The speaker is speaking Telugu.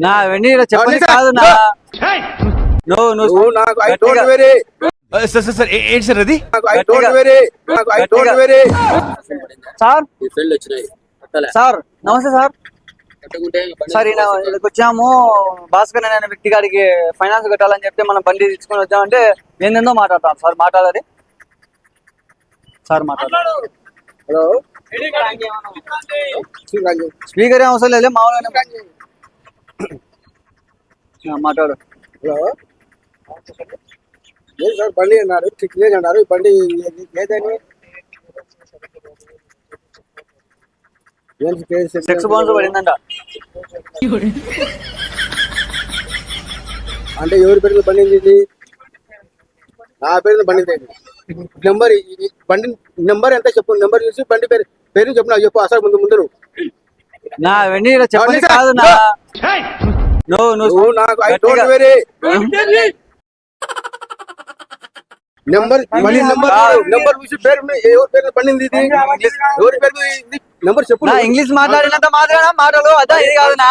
నా చెప్పని నిజం. కాదు నా. నువ్వు నాకు I don't worry. Sir sir sir ఏంటి సార్ అది? నాకు ఐ డోంట్ వెరీ. నాకు ఐ డోంట్. వెరీ. సార్? ఈ ఫీల్డ్ వచ్చినాయి. కట్టాలే సార్ నమస్తే సార్. సార్ ఇక్కడికి వచ్చాము. భాస్కర్ అనే వ్యక్తి గారికి ఫైనాన్స్ కట్టాలని చెప్తే మనం బండి తీసుకొని వచ్చామంటే ఏందేందో మాట్లాడతాం. సార్ మాట్లాడాలి. సార్ మాట్లాడాలి హలో? స్పీకర్ ఏం అవసరం లేదు మామూలుగానే ఆ, మాట్లాడు. హలో? లేదు సార్ బండి అన్నారు. అన్నారు. ఈ బండి లేదని ఏంటి కేసు సెక్స్ బౌన్స్ పడిందంట. అంటే ఎవరి పేరు బండి ఇది? నా పేరు బండి నెంబర్ బండి నెంబర్ ఎంత చెప్పు నెంబర్ చూసి బండి పేరు పేరు చెప్పు నాకు చెప్పు అసలు ముందు ముందు. నా వెండి నిజం. కాదు నా. నువ్వు నువ్వు నువ్వు నాకు ఐ గట్టిగా- డోంట్ వెరీ నెంబర్ బండి నెంబర్ నెంబర్ చూసి పేరు మీద ఎవరి పేరు మీద బండి ఉంది ఇది ఎవరి పేరు మీద ఇది నెంబర్ చెప్పు. నా నువ్వు. ఇంగ్లీష్ మాట్లాడినంత మాట్లాడా మాటలు అదా ఇది కాదు నా